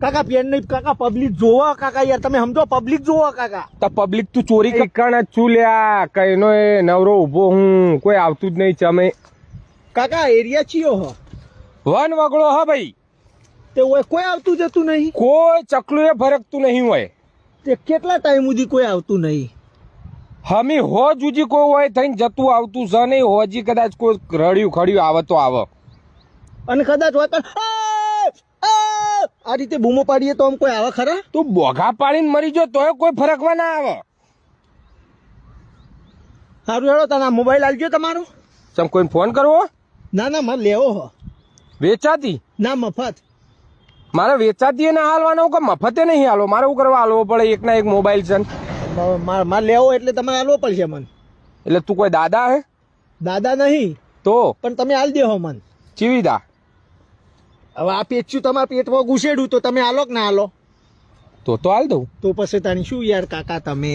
કાકા પેન નહીં કાકા પબ્લિક જોવો કાકા યાર. તમે સમજો પબ્લિક જોવો કાકા. તો પબ્લિક તું ચોરી કણ જ છું લ્યા. કઈનો એ નવરો ઊભો હું. કોઈ આવતું જ નહીં ચમે. કાકા એરિયા ચિયો હો? વન વગડો હા ભાઈ. તે ઓય કોઈ આવતું જતું નહીં. કોઈ ચકલું એ ફરકતું નહીં હોય. તે કેટલા ટાઈમ સુધી કોઈ આવતું નહીં? હમી હો જુજી કોઈ હોય થઈને જતું આવતું છે નહીં. હોજી કદાચ કોઈ રડ્યું ખડ્યું આવે તો આવે. અને કદાચ હોય તો "આ! આ!" આ રીતે બૂમો પાડીએ તો આમ કોઈ આવે ખરા? તું બોઘા પાડીને મરી જો તોય કોઈ ફરકવા ના આવે. સારું હેડો તને મોબાઈલ આલજો તમારો. ચમ કોઈને ફોન કરવો? ના ના મારે લેવો હો. વેચાતી? ના મફત. મારે વેચાતી ને હાલવાનો કે મફતે નહીં હાલો. મારે શું કરવા હાલવો પડે? એક ના એક મોબાઈલ છે મારે મારે લેવો એટલે તમારે હાલવો પડશે મને. એટલે તું કોઈ દાદા હે? દાદા નહીં. તો? પણ તમે હાલ દેહો મને. ચીવીદા. હવે આ પેચ્યું તમારા પેટમાં ઘૂસેડું તો તમે આલો કે ના આલો તો તો હાલ દઉં. તો પછી તાણી શું યાર કાકા તમે?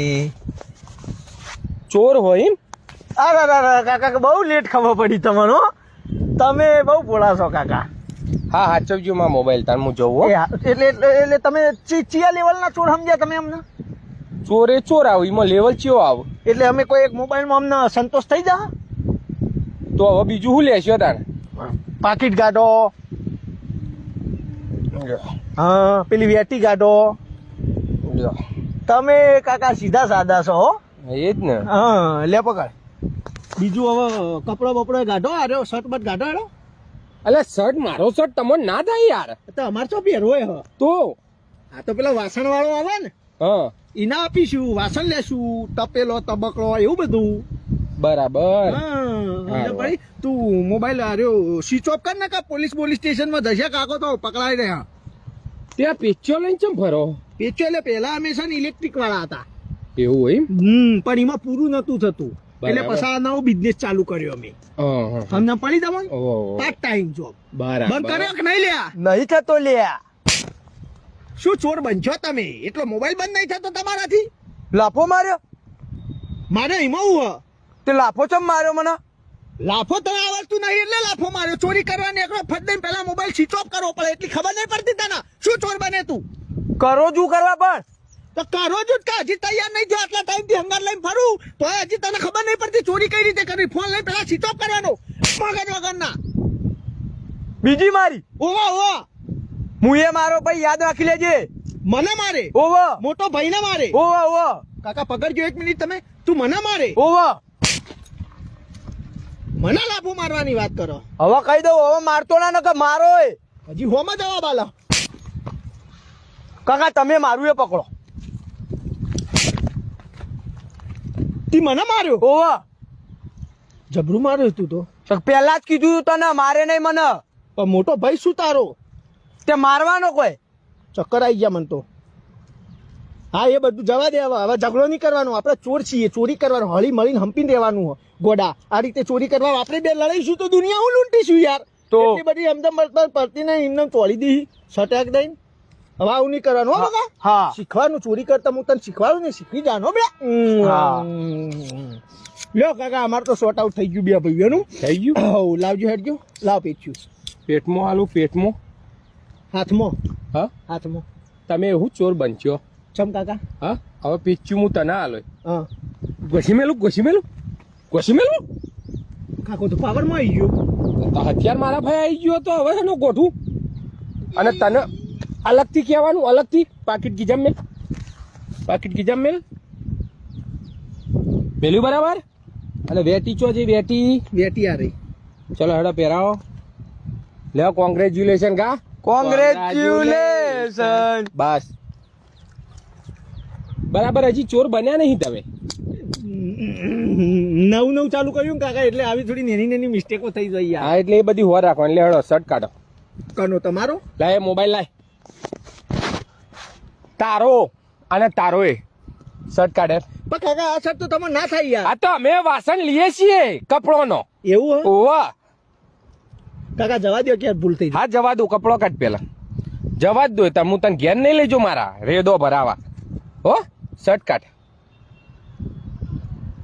ચોર હોય એમ? અરે અરે કાકા બહુ લેટ ખબર પડી તમારો તમે બહુ ભોળા છો કાકા. હા હાચવજો માં મોબાઈલ તાર હું જોઉં એટલે એટલે એટલે તમે ચિયા લેવલના ચોર સમજ્યા તમે અમને? ચોરે ચોર આવે એમાં લેવલ ચિયો આવ. એટલે અમે કોઈ એક મોબાઈલમાં અમને સંતોષ થઈ જા તો હવે બીજું શું લેશો તારે? પાકીટ ગાડો હા પેલી વેટી કાઢો. તમે કાકા સીધા સાદા છો હો. એ જ ને. હા લે પકડ. બીજું હવે કપડો બપડો ગાઢો આર્યો શર્ટ બટ ગાઢો આર્યો અલે શર્ટ મારો શર્ટ તમને ના થાય યાર. તો અમારે તો પહેરવો હ. તો? આ તો પેલા વાસણ વાળો આવે ને હા. એના આપીશું વાસણ લેશું તપેલો તબકલો એવું બધું. બરાબર. ભાઈ તું મોબાઈલ આર્યો સ્વિચ ઓફ કર નાખા પોલીસ પોલીસ સ્ટેશનમાં જશે કાકો તો પકડાઈ રહ્યા. ત્યાં પિક્ચર લઈને ચમ ફરો? પેચો એટલે પેલા અમે છે ને ઇલેક્ટ્રિક વાળા હતા. એવું એમ? હમ પણ એમાં પૂરું નતું થતું. એટલે. પછી નવો બિઝનેસ ચાલુ કર્યો અમે. તમને પડી તમને પાર્ટ ટાઈમ જોબ બરાબર. બંધ કર્યો કે નહીં લ્યા? નહીં થતો લ્યા. શું ચોર બનશો તમે? એટલો મોબાઈલ બંધ નહીં થતો તમારાથી? લાફો માર્યો? મારે એમાં હું હ. તે લાફો ચમ માર્યો મને? લાફો તને આવડતું નહીં એટલે લાફો માર્યો. ચોરી કરવાની નીકળો ફટ દઈને પેલા મોબાઈલ સ્વિચ ઓફ કરવો પડે. એટલી ખબર નહીં પડતી તને? શું ચોર બને તું? કરો જુ કરવા પણ. તો કરો જ કે હજી તૈયાર નહીં થયો. આટલા ટાઈમથી હંગાર લઈને ફરું. તો હજી તને ખબર નહીં પડતી ચોરી કઈ રીતે કરવી. ફોન લઈને પેલા સ્વિચ ઓફ કરવાનો. મગજ વગરના. બીજી મારી. ઓવા ઓવા હું એ મારો ભાઈ યાદ રાખી લેજે. મને મારે? ઓવા મોટો ભાઈને મારે? ઓવા ઓવા કાકા પકડજો એક મિનિટ તમે. તું મને મારે? ઓવો મને લાફો મારવાની વાત કરો. હવે કહી દઉં હવે મારતો ના નકર મારો હજી હોમાં જવાબ આલો. કાકા તમે મારું એ પકડો. તી મને માર્યો? ઓવો. જબરું માર્યો તું તો. પહેલા જ કીધું તને મારે નહીં મને. પણ મોટો ભાઈ શું તારો? તે મારવાનો કોઈ. ચક્કર આવી ગયા મને તો. હા એ બધું જવા દે હવે ઝઘડો નહીં કરવાનો. આપણે ચોર છીએ ચોરી કરવાનું. હળી મળીને હંપીને રહેવાનું હો ગોડા આ રીતે ચોરી કરવા આપણે બે લડાઈશું તો દુનિયા હું લૂંટીશું યાર. તો? એટલી બધી અમદમ પડતી નહીં એમને તોડી દીધી સટેક દઈને. હવે આવું નહીં કરવાનું હો હા, શીખવાનું ચોરી કરતા હું તને શીખવાડું ને શીખી જાનો બે. લ્યો કાકા અમારે તો શોર્ટ આઉટ થઈ ગયું બે ભાઈઓનું. થઈ ગયું? હઉ, લાવજો હેડજો. લાવ પેચ્યું. પેટમાં હાલું પેટમાં? હાથમાં. હા? હાથમાં. તમે એવું ચોર બનશો. ચમ કાકા. હા? હવે પેચ્યું હું તને હાલો હા. ઘસી મેલું ઘસી મેલું મેલું? કાકો તો પાવરમાં આવી ગયો. તો હથિયાર મારા ભાઈ આવી ગયો તો હવે એનો ગોઠવું અને તને અલગથી કહેવાનું અલગથી? પાકીટ ગીજામ મેલ. પાકીટ ગીજામ મેલ. પેલું બરાબર? અને વેટી ચો જે વેટી? વેટી આ રહી. ચલો હેડો પહેરાવો. લે કોંગ્રેચ્યુલેશન કા કોંગ્રેચ્યુલેશન બસ. બરાબર હજી ચોર બન્યા નહીં તમે? નવું નવું ચાલુ કર્યું ને કાકા એટલે આવી થોડી નેની નેની મિસ્ટેકો થઈ જાય હા એટલે એ બધી હોવા રાખો એટલે હેડો શર્ટ કાઢો. કનો તમારો? લાય મોબાઈલ લાય. તારો. અને તારો એ. શર્ટ કાઢે. પણ કાકા આ શર્ટ તો તમે ના થાય યાર. આ તો અમે વાસણ લઈએ છીએ કપડોનો. એવું ઓવા. કાકા જવા દો ક્યારે ભૂલ થઈ હા જવા દો કપડો કાઢ પેલા જવા જ દો. તમે હું તને ઘેર નહીં લેજો મારા. રેદો ભરાવા. હો? શર્ટ કાઢ.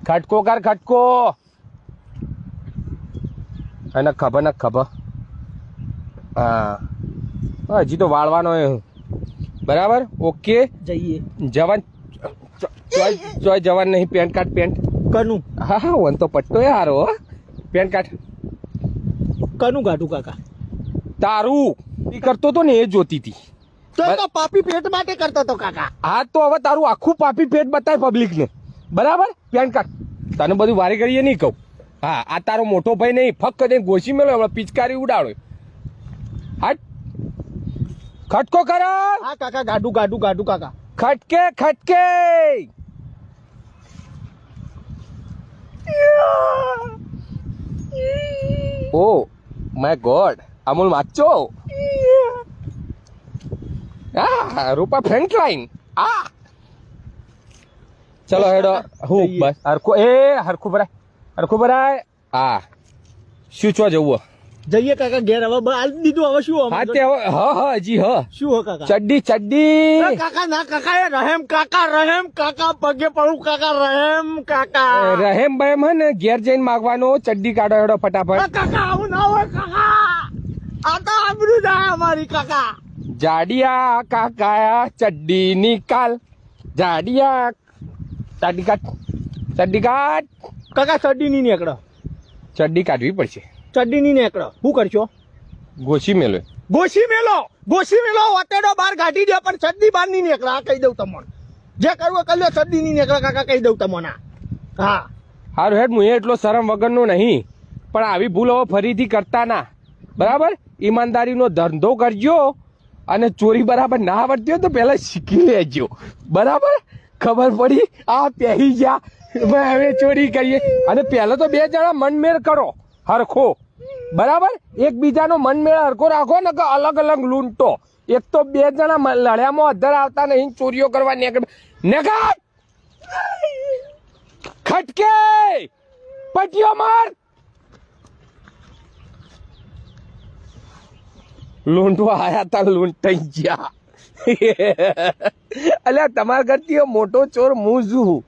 ખટકો કર ખટકો. અને ખબર ને ખબર. હા. હજી તો વાળવાનો બરાબર? ઓકે. જઈએ. જવાન. ચોય જવાન નહીં પેન્ટ કાર્ડ પેન્ટ. કનું. હા હા વન તો પટ્ટો એ હારો હો. પેન્ટ કાર્ડ કનું ગાઢું કાકા? તારું. એ કરતો તો ને એ જોતી હતી તો તો પાપી પેટ માટે કરતો તો કાકા. હા તો હવે તારું આખું પાપી પેટ બતાય પબ્લિક ને. બરાબર? પેન કાર્ડ તને બધું વારી કરીએ નહીં કહું. હા આ તારો મોટો ભાઈ નહીં ફક્ત દઈને ગોસી મેળો હમણાં પિચકારી ઉડાડો. હટ. ખટકો કરો. હા કાકા ગાડું ગાડું ગાડું કાકા. ખટકે ખટકે. Oh my god Amul Macho હા રૂપા ફ્રન્ટ લાઈન આ. ચલો હેડો. હું. બસ. હરખું એ હરખું ભરાય. હરખું ભરાય. હા શું છો જવું જઈએ કાકા ઘેર હવે આલી દીધું હવે શું હા? તે હવે હ હ હજી હ. શું હો કાકા? ચડ્ડી ચડ્ડી. કાકા ના કાકા એ રહેમ કાકા રહેમ કાકા પગે પડું કાકા રહેમ કાકા. રહેમ બહેમ હે ને ઘેર જઈને માગવાનો. ચડ્ડી કાઢો હેડો ફટાફટ. કાકા આવું ના હોય કાકા. આ તો આબરૂ જાય અમારી કાકા. જાડિયા કાકા ચડ્ડી નિકાલ. જાડિયા ચડ્ડી કાઢ ચડ્ડી કાઢ કાકા ચડ્ડી નહીં નીકળો. ચડ્ડી કાઢવી પડશે. ચડ્ડી નહીં નીકળો. શું કરશો? ગોસી મેલો. ગોસી મેલો. ગોસી મેલો વતેડો બહાર કાઢી દે પણ ચડ્ડી બહારની નીકળે. આ કહી દઉં તમને. જે કરવું કરી લો ચડ્ડી નહીં નીકળે કાકા કહી દઉં તમને. હા. હારું હેડ હું એટલો શરમ વગરનો નહીં. પણ આવી ભૂલ હવે ફરીથી કરતા ના. બરાબર? ઈમાનદારીનો ધંધો કરજો અને ચોરી બરાબર ના આવડતી હોય તો પહેલાં શીખી લેજો. બરાબર? ખબર પડી? આ પહેરી ગયા. હવે ચોરી કરીએ. અને પહેલા તો બે જણા મનમેળ કરો. હરખો. બરાબર? એકબીજાનો મનમેળ હરખો રાખો ને અલગ અલગ લૂંટો. એક તો બે જણા લડ્યામાં અધર આવતા નહીં, ચોરીઓ કરવા નીકળ ખટકે! પટીઓ માર! લૂંટવા આયા તા લૂંટાઈ ગયા. અલ્યા તમારા કરતી મોટો ચોર હું